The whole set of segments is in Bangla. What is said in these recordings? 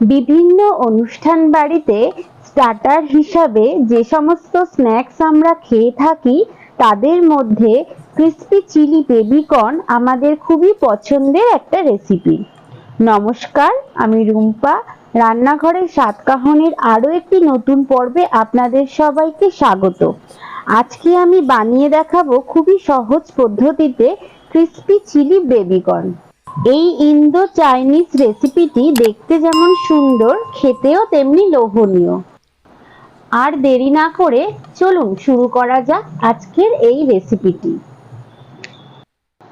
বিভিন্ন অনুষ্ঠান বাড়িতে স্টার্টার হিসাবে যে সমস্ত স্ন্যাক্স আমরা খেয়ে থাকি, তাদের মধ্যে ক্রিস্পি চিলি বেবিকর্ন আমাদের খুবই পছন্দের একটা রেসিপি নমস্কার, আমি রুম্পা। রান্নাঘরের সাতকাহনের আরও একটি নতুন পর্বে আপনাদের সবাইকে স্বাগত। আজকে আমি বানিয়ে দেখাবো খুবই সহজ পদ্ধতিতে ক্রিস্পি চিলি বেবিকর্ন এই ইন্দো চাইনিজ রেসিপিটি দেখতে যেমন সুন্দর, খেতেও তেমনি লোভনীয়। আর দেরি না করে চলুন শুরু করা যাক আজকের এই রেসিপিটি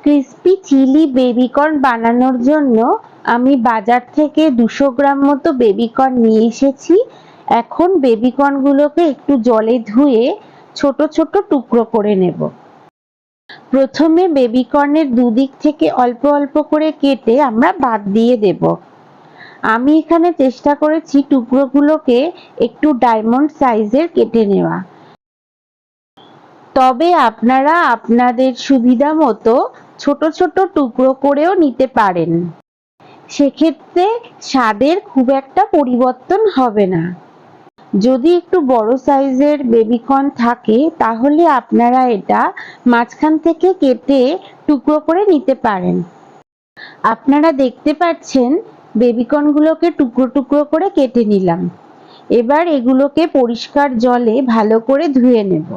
ক্রিস্পি চিলি বেবিকর্ন বানানোর জন্য আমি বাজার থেকে দুশো গ্রাম মতো বেবিকর্ন নিয়ে এসেছি। এখন বেবিকর্নগুলোকে একটু জলে ধুয়ে ছোট ছোট টুকরো করে নেব। প্রথমে বেবিকর্নের দুদিক থেকে অল্প অল্প করে কেটে আমরা বাদ দিয়ে দেব। আমি এখানে চেষ্টা করেছি টুকরোগুলোকে একটু ডায়মন্ড সাইজের কেটে নেওয়া। তবে আপনারা আপনাদের সুবিধা মতো ছোট ছোট টুকরো করেও নিতে পারেন। সেক্ষেত্রে স্বাদের খুব একটা পরিবর্তন হবে না। যদি একটু বড় সাইজের বেবিকর্ন থাকে, তাহলে আপনারা এটা মাঝখান থেকে কেটে টুকরো করে নিতে পারেন। আপনারা দেখতে পাচ্ছেন, বেবিকর্নগুলোকে টুকরো টুকরো করে কেটে নিলাম। এবার এগুলোকে পরিষ্কার জলে ভালো করে ধুয়ে নেব।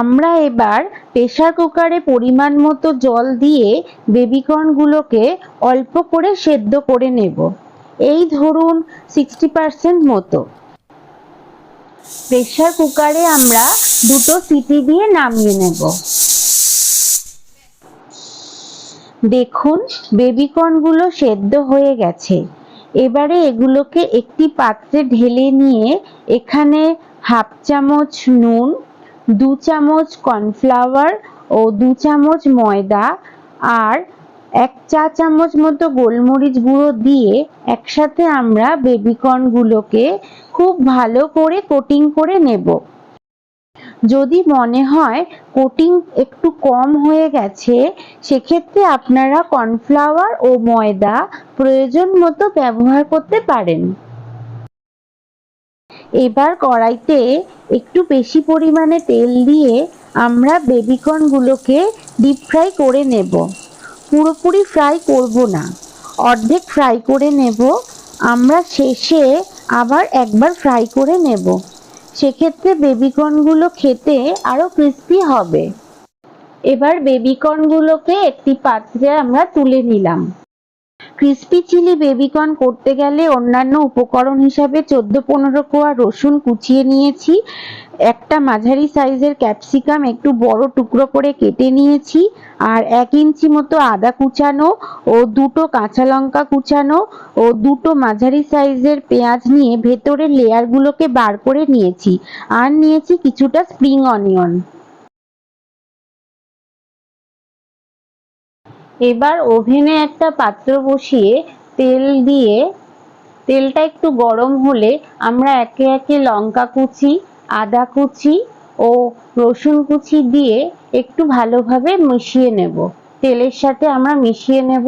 আমরা এবার প্রেসার কুকারে পরিমাণ মতো জল দিয়ে বেবিকর্নগুলোকে অল্প করে সেদ্ধ করে নেব। এই ধরুন সিক্সটি পার্সেন্ট মতো। প্রেসার কুকারে আমরা দুটো সিটি দিয়ে নামিয়ে নেব। দেখুন বেবিকর্নগুলো সেদ্ধ হয়ে গেছে। এবারে এগুলোকে একটি পাত্রে ঢেলে নিয়ে এখানে হাফ চামচ নুন, দু চামচ কর্নফ্লাওয়ার ও দু চামচ ময়দা আর এক চা চামচ মতো গোলমরিচ গুঁড়ো দিয়ে একসাথে আমরা বেবিকর্নগুলোকে খুব ভালো করে কোটিং করে নেব। যদি মনে হয় কোটিং একটু কম হয়ে গেছে, সেক্ষেত্রে আপনারা কর্নফ্লাওয়ার ও ময়দা প্রয়োজন মতো ব্যবহার করতে পারেন। এবার কড়াইতে একটু বেশি পরিমাণে তেল দিয়ে আমরা বেবিকর্নগুলোকে ডিপ ফ্রাই করে নেব। পুরোপুরি ফ্রাই করব না। অর্ধেক ফ্রাই করে নেব। আমরা শেষে আবার একবার ফ্রাই করে নেব। সেক্ষেত্রে বেবিকর্নগুলো খেতে আরও ক্রিস্পি হবে। এবার বেবিকর্নগুলোকে একটি পাত্রে আমরা তুলে নিলাম। ক্রিস্পি চিলি বেবিকর্ন করতে গেলে অন্যান্য উপকরণ হিসাবে চোদ্দ পনেরো কোয়া রসুন কুচিয়ে নিয়েছি, একটা মাঝারি সাইজের ক্যাপসিকাম একটু বড় টুকরো করে কেটে নিয়েছি, আর এক ইঞ্চি মতো আদা কুচানো ও দুটো কাঁচা লঙ্কা কুচানো ও দুটো মাঝারি সাইজের পেঁয়াজ নিয়ে ভেতরের লেয়ারগুলোকে বার করে নিয়েছি, আর নিয়েছি কিছুটা স্প্রিং অনিয়ন। এবার ওভেনে একটা পাত্র বসিয়ে তেল দিয়ে, তেলটা একটু গরম হলে আমরা একে একে লঙ্কা কুচি, আদা কুচি ও রসুন কুচি দিয়ে একটু ভালোভাবে মিশিয়ে নেব। তেলের সাথে আমরা মিশিয়ে নেব।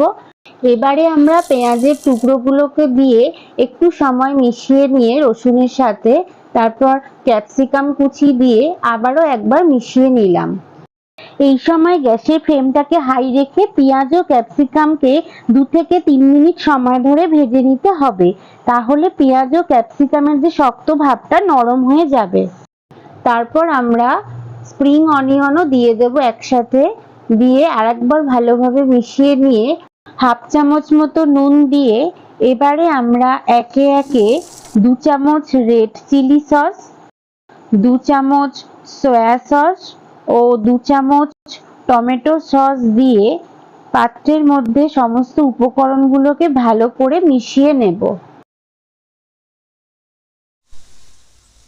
এবারে আমরা পেঁয়াজের টুকরোগুলোকে দিয়ে একটু সময় মিশিয়ে নিয়ে রসুনের সাথে, তারপর ক্যাপসিকাম কুচি দিয়ে আবারও একবার মিশিয়ে নিলাম। এই সময় গ্যাসের ফ্লেমটাকে হাই রেখে পেঁয়াজ ও ক্যাপসিকামকে দু থেকে তিন মিনিট সময় ধরে ভেজে নিতে হবে। তাহলে পেঁয়াজ ও ক্যাপসিকামের যে শক্ত ভাবটা নরম হয়ে যাবে। তারপর আমরা স্প্রিং অনিয়নও দিয়ে দেব একসাথে। দিয়ে আরেকবার ভালোভাবে মিশিয়ে নিয়ে হাফ চামচ মতো নুন দিয়ে এবারে আমরা একে একে দু চামচ রেড চিলি সস, দু চামচ সয়া সস ও দু চামচ টমেটো সস দিয়ে পাত্রের মধ্যে সমস্ত উপকরণগুলোকে ভালো করে মিশিয়ে নেব।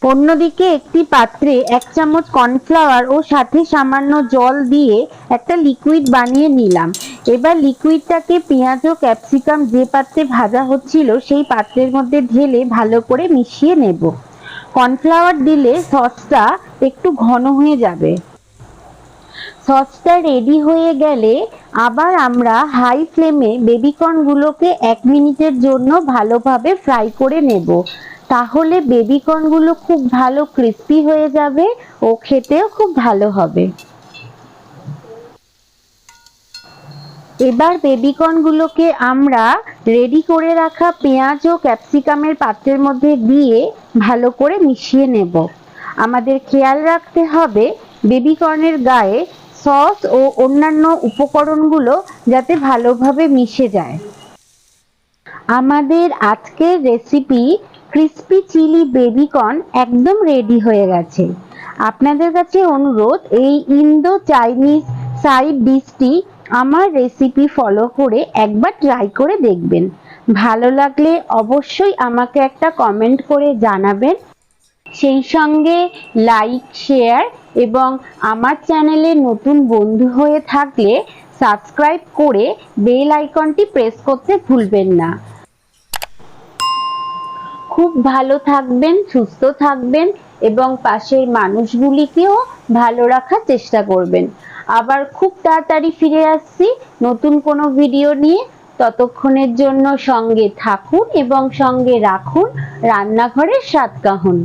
অন্যদিকে একটি পাত্রে এক চামচ কর্নফ্লাওয়ার ও সাথে সামান্য জল দিয়ে একটা লিকুইড বানিয়ে নিলাম। এবার লিকুইডটাকে পেঁয়াজ ও ক্যাপসিকাম যে পাত্রে ভাজা হচ্ছিল সেই পাত্রের মধ্যে ঢেলে ভালো করে মিশিয়ে নেব। কর্নফ্লাওয়ার দিলে সসটা একটু ঘন হয়ে যাবে। সসটা রেডি হয়ে গেলে আবার আমরা হাই ফ্লেমে বেবিকর্নগুলোকে এক মিনিটের জন্য ভালোভাবে ফ্রাই করে নেব। তাহলে বেবিকর্নগুলো খুব ভালো ক্রিস্পি হয়ে যাবে ও খেতেও খুব ভালো হবে। এবার বেবিকর্নগুলোকে আমরা রেডি করে রাখা পেঁয়াজ ও ক্যাপসিকামের পাত্রের মধ্যে দিয়ে ভালো করে মিশিয়ে নেব। আমাদের খেয়াল রাখতে হবে বেবিকর্নের গায়ে সস ও অন্যান্য উপকরণগুলো যাতে ভালোভাবে মিশে যায়। আমাদের আজকের recipe crispy chilli baby corn একদম রেডি হয়ে গেছে। আপনাদের কাছে অনুরোধ, এই ইন্দো চাইনিজ সাইড ডিশটি আমার রেসিপি ফলো করে একবার ট্রাই করে দেখবেন। ভালো লাগলে অবশ্যই আমাকে একটা কমেন্ট করে জানাবেন। সেই সঙ্গে লাইক শেয়ার এবং আমার চ্যানেলে নতুন বন্ধু হয়ে থাকলে সাবস্ক্রাইব করে বেল আইকনটি প্রেস করতে ভুলবেন না। খুব ভালো থাকবেন, সুস্থ থাকবেন এবং পাশের মানুষগুলিকেও ভালো রাখার চেষ্টা করবেন। আবার খুব তাড়াতাড়ি ফিরে আসছি নতুন কোনো ভিডিও নিয়ে। ততক্ষণের জন্য সঙ্গে থাকুন এবং সঙ্গে রাখুন রান্নাঘরের স্বাদ কাহুন